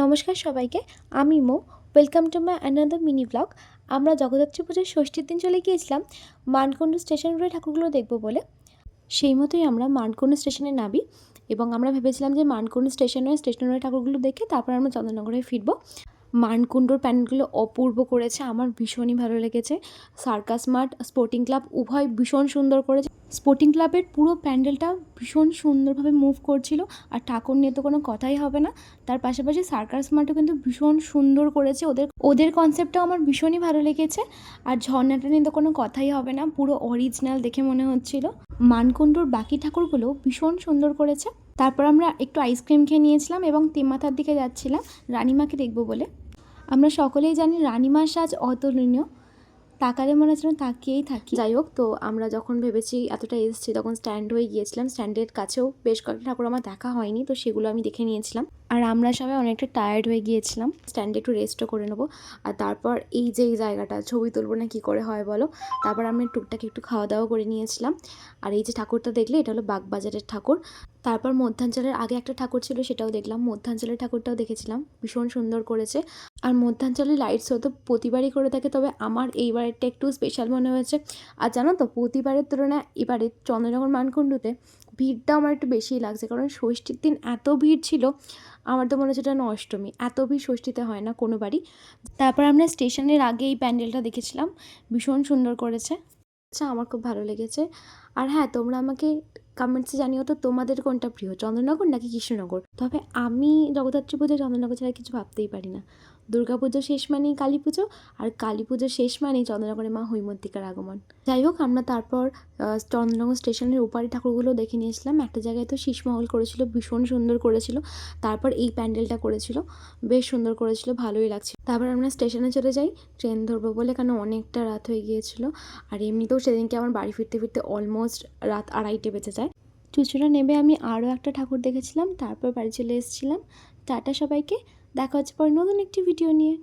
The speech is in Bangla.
নমস্কার সবাইকে, আমি মো। Welcome to my another mini blog আমরা জগদ্ধাত্রী পুজোর ষষ্ঠীর দিন চলে গিয়েছিলাম। মানকুণ্ড স্টেশন রোডে ঠাকুরগুলো দেখব বলে। সেই মতোই আমরা মানকুণ্ড স্টেশনে নামি এবং আমরা ভেবেছিলাম যে মানকুণ্ড স্টেশনে স্টেশন রোডে ঠাকুরগুলো দেখে তারপর আমরা চন্দ্রনগরে ফিরবো। মানকুণ্ডর প্যান্ডেলগুলো অপূর্ব করেছে। আমার ভীষণই ভালো লেগেছে। সার্কাস মার্ট স্পোর্টিং ক্লাব উভয় ভীষণ সুন্দর করেছে। স্পোর্টিং ক্লাবের পুরো প্যান্ডেলটা ভীষণ সুন্দরভাবে মুভ করছিল। আর ঠাকুর নিয়ে তো কোনো কথাই হবে না। তার পাশাপাশি সার্কাস মার্টও কিন্তু ভীষণ সুন্দর করেছে। ওদের ওদের কনসেপ্টটাও আমার ভীষণই ভালো লেগেছে। আর ঝর্ণাটা নিয়ে তো কোনো কথাই হবে না। পুরো অরিজিনাল দেখে মনে হচ্ছিল। মানকুণ্ডুর বাকি ঠাকুরগুলো ভীষণ সুন্দর করেছে। তারপর আমরা একটু আইসক্রিম খেয়ে নিয়েছিলাম এবং তেমাথার দিকে যাচ্ছিলাম। রানিমাকে দেখব বলে। আমরা সকলেই জানি রানিমার সাজ অতুলনীয়। তাকালে মনে হচ্ছে যেন তাকিয়েই থাকি। যাই হোক, তো আমরা যখন ভেবেছি এতটা এসেছি, তখন স্ট্যান্ড হয়ে গিয়েছিলাম। স্ট্যান্ডের কাছেও বেশ কয়েকটা ঠাকুর আমার দেখা হয়নি, তো সেগুলো আমি দেখে নিয়েছিলাম। আর আমরা সবাই অনেকটা টায়ার্ড হয়ে গিয়েছিলাম। স্ট্যান্ডে একটু রেস্টও করে নেব। আর তারপর এই যে এই জায়গাটা, ছবি তুলবো না কী করে হয় বলো? তারপর আমি টুকটাক একটু খাওয়া দাওয়া করে নিয়েছিলাম। আর এই যে ঠাকুরটা দেখলে, এটা হলো বাগবাজারের ঠাকুর। তারপর মধ্যাঞ্চলের আগে একটা ঠাকুর ছিল, সেটাও দেখলাম। মধ্যাঞ্চলের ঠাকুরটাও দেখেছিলাম। ভীষণ সুন্দর করেছে। আর মধ্যাঞ্চলের লাইট শো তো প্রতিবারই করে থাকে, তবে আমার এইবারেরটা একটু স্পেশাল মনে হয়েছে। আর জানো তো, প্রতিবারের তুলনায় এবারে চন্দ্রনগর মানকুণ্ডুতে ভিড়টা আমার একটু বেশিই লাগছে। কারণ ষষ্ঠীর দিন এত ভিড় ছিল, আমার তো মনে হচ্ছে এটা অষ্টমী। এত ভিড় ষষ্ঠীতে হয় না কোনো বাড়ি তারপর আমরা স্টেশনের আগে এই প্যান্ডেলটা দেখেছিলাম। ভীষণ সুন্দর করেছে। আচ্ছা আমার খুব ভালো লেগেছে। আর হ্যাঁ তোমরা আমাকে কমেন্টসে জানিও তো, তোমাদের কোনটা প্রিয়? চন্দ্রনগর নাকি কৃষ্ণনগর? তবে আমি জগদ্ধাত্রী পুজো চন্দ্রনগর ছাড়া কিছু ভাবতেই পারি না। পুজো শেষ মানেই কালী পুজো আর কালী পুজো শেষ মানেই চন্দ্রনগরে মা হৈমন্তিকার আগমন। যাই হোক, আমরা তারপর চন্দ্রনগর স্টেশনের ওপারে ঠাকুরগুলো দেখে নিয়ে নিয়েছিলাম একটা জায়গায় তো শীষমহল করেছিল, ভীষণ সুন্দর করেছিল। তারপর এই প্যান্ডেলটা করেছিল, বেশ সুন্দর করেছিল, ভালোই লাগছে তারপর আমরা স্টেশনে চলে যাই, ট্রেন ধরবো বলে কেন অনেকটা রাত হয়ে গিয়েছিল। আর এমনিতেও সেদিনকে আমার বাড়ি ফিরতে ফিরতে অলমোস্ট রাত আড়াইটে বেঁচে যায়। চুচুড়া নেবে আমি আরও একটা ঠাকুর দেখেছিলাম, তারপর বাড়ি চলে এসেছিলাম। টাটা সবাইকে দেখা হচ্ছে পরে নতুন একটি ভিডিও নিয়ে।